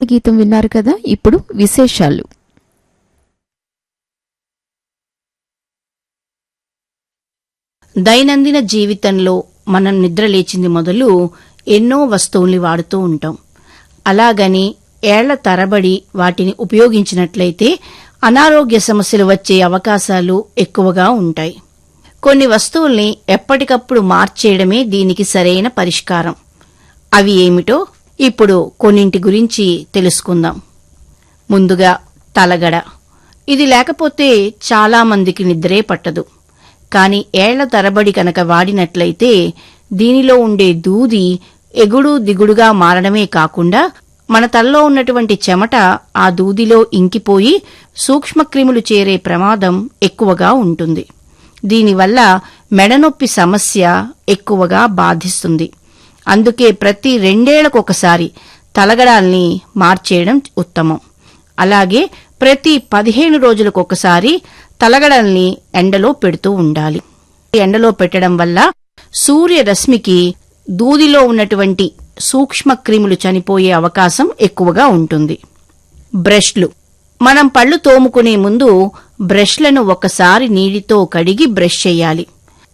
గీతం విన్నారు కదా ఇప్పుడు విశేషాలు. దైనందిన జీవితంలో మనం నిద్ర లేచింది మొదలు ఎన్నో వస్తువుల్ని వాడుతూ ఉంటాం. అలాగని ఏళ్ళ తరబడి వాటిని ఉపయోగించినట్లయితే అనారోగ్య సమస్యలు వచ్చే అవకాశాలు ఎక్కువగా ఉంటాయి. కొన్ని వస్తువుల్ని ఎప్పటికప్పుడు మార్చేయడమే దీనికి సరైన పరిష్కారం. అవి ఏమిటో ఇప్పుడు కొన్నింటి గురించి తెలుసుకుందాం. ముందుగా తలగడ. ఇది లేకపోతే చాలామందికి నిద్రే పట్టదు. కాని ఏళ్ళ తరబడి కనుక వాడినట్లయితే దీనిలో ఉండే దూది ఎగుడు దిగుడుగా మారడమే కాకుండా మన తలలో ఉన్నటువంటి చెమట ఆ దూదిలో ఇంకిపోయి సూక్ష్మక్రిములు చేరే ప్రమాదం ఎక్కువగా ఉంటుంది. దీనివల్ల మెడనొప్పి సమస్య ఎక్కువగా బాధిస్తుంది. అందుకే ప్రతి రెండేళ్ళకొకసారి తలగడాల్ని మార్చేయడం ఉత్తమం. అలాగే ప్రతి పదిహేను రోజులకొకసారి తలగడల్ని ఎండలో పెడుతూ ఉండాలి. ఎండలో పెట్టడం వల్ల సూర్యరశ్మికి దూదిలో ఉన్నటువంటి సూక్ష్మ క్రిములు చనిపోయే అవకాశం ఎక్కువగా ఉంటుంది. బ్రష్లు. మనం పళ్ళు తోముకునే ముందు బ్రష్లను ఒకసారి నీటితో కడిగి బ్రష్ చేయాలి.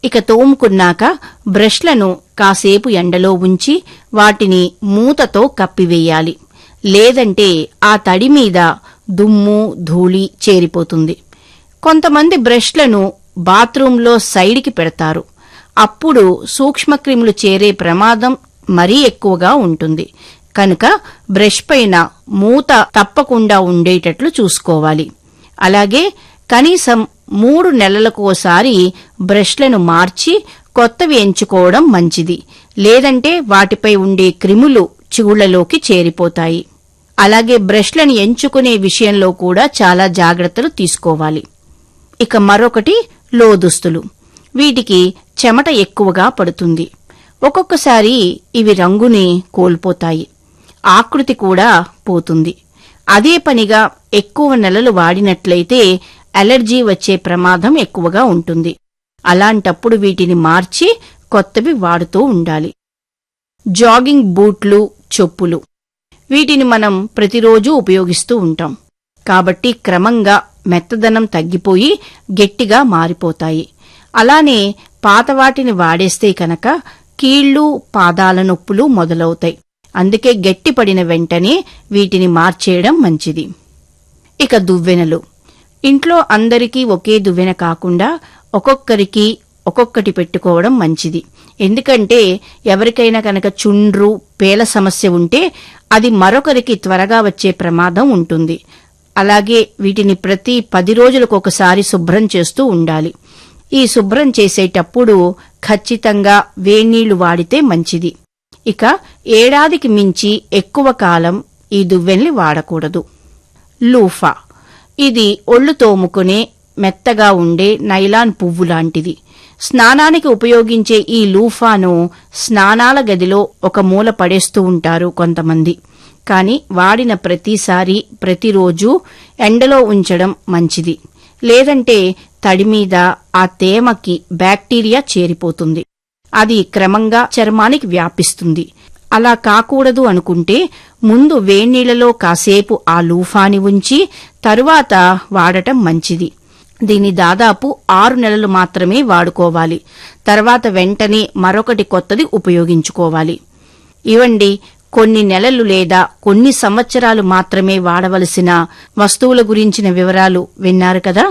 ఇక తోముకున్నాక బ్రష్లను కాసేపు ఎండలో ఉంచి వాటిని మూతతో కప్పివేయాలి. లేదంటే ఆ తడి మీద దుమ్ము ధూళి చేరిపోతుంది. కొంతమంది బ్రష్లను బాత్రూంలో సైడ్కి పెడతారు. అప్పుడు సూక్ష్మక్రిములు చేరే ప్రమాదం మరీ ఎక్కువగా ఉంటుంది. కనుక బ్రష్ పైన మూత తప్పకుండా ఉండేటట్లు చూసుకోవాలి. అలాగే కనీసం మూడు నెలలకోసారి బ్రష్లను మార్చి కొత్తవి ఎంచుకోవడం మంచిది. లేదంటే వాటిపై ఉండే క్రిములు చిగుళ్ళలోకి చేరిపోతాయి. అలాగే బ్రష్లను ఎంచుకునే విషయంలో కూడా చాలా జాగ్రత్తలు తీసుకోవాలి. ఇక మరొకటి లోదుస్తులు. వీటికి చెమట ఎక్కువగా పడుతుంది. ఒక్కొక్కసారి ఇవి రంగుని కోల్పోతాయి. ఆకృతి కూడా పోతుంది. అదే పనిగా ఎక్కువ నెలలు వాడినట్లయితే అలెర్జీ వచ్చే ప్రమాదం ఎక్కువగా ఉంటుంది. అలాంటప్పుడు వీటిని మార్చి కొత్తవి వాడుతూ ఉండాలి. జాగింగ్ బూట్లు చెప్పులు. వీటిని మనం ప్రతిరోజు ఉపయోగిస్తూ ఉంటాం. కాబట్టి క్రమంగా మెత్తదనం తగ్గిపోయి గట్టిగా మారిపోతాయి. అలానే పాత వాటిని వాడేస్తే కనుక కీళ్ళు పాదాల నొప్పులు మొదలవుతాయి. అందుకే గట్టిపడిన వెంటనే వీటిని మార్చేయడం మంచిది. ఇక దువ్వెనలు. ఇంట్లో అందరికీ ఒకే దువ్వెన కాకుండా ఒక్కొక్కరికి ఒక్కొక్కటి పెట్టుకోవడం మంచిది. ఎందుకంటే ఎవరికైనా కనుక చుండ్రు పేల సమస్య ఉంటే అది మరొకరికి త్వరగా వచ్చే ప్రమాదం ఉంటుంది. అలాగే వీటిని ప్రతి పది రోజులకు ఒకసారి శుభ్రం చేస్తూ ఉండాలి. ఈ శుభ్రం చేసేటప్పుడు ఖచ్చితంగా వేణీళ్ళు వాడితే మంచిది. ఇక ఏడాదికి మించి ఎక్కువ కాలం ఈ దువ్వెల్ని వాడకూడదు. లూఫా ఇది ఒళ్ళు తోముకునే మెత్తగా ఉండే నైలాన్ పువ్వు లాంటిది స్నానానికి ఉపయోగించే ఈ లూఫాను స్నానాల గదిలో ఒక మూల పడేస్తూ ఉంటారు కొంతమంది. కాని వాడిన ప్రతిసారి ప్రతిరోజు ఎండలో ఉంచడం మంచిది. లేదంటే తడి మీద ఆ తేమకి బ్యాక్టీరియా చేరిపోతుంది. అది క్రమంగా చర్మానికి వ్యాపిస్తుంది. అలా కాకూడదు అనుకుంటే ముందు వేణీళ్ళలో కాసేపు ఆ లూఫాని ఉంచి తరువాత వాడటం మంచిది. దీన్ని దాదాపు ఆరు నెలలు మాత్రమే వాడుకోవాలి. తర్వాత వెంటనే మరొకటి కొత్తది ఉపయోగించుకోవాలి. ఇవండి కొన్ని నెలలు లేదా కొన్ని సంవత్సరాలు మాత్రమే వాడవలసిన వస్తువుల గురించిన వివరాలు విన్నారు కదా?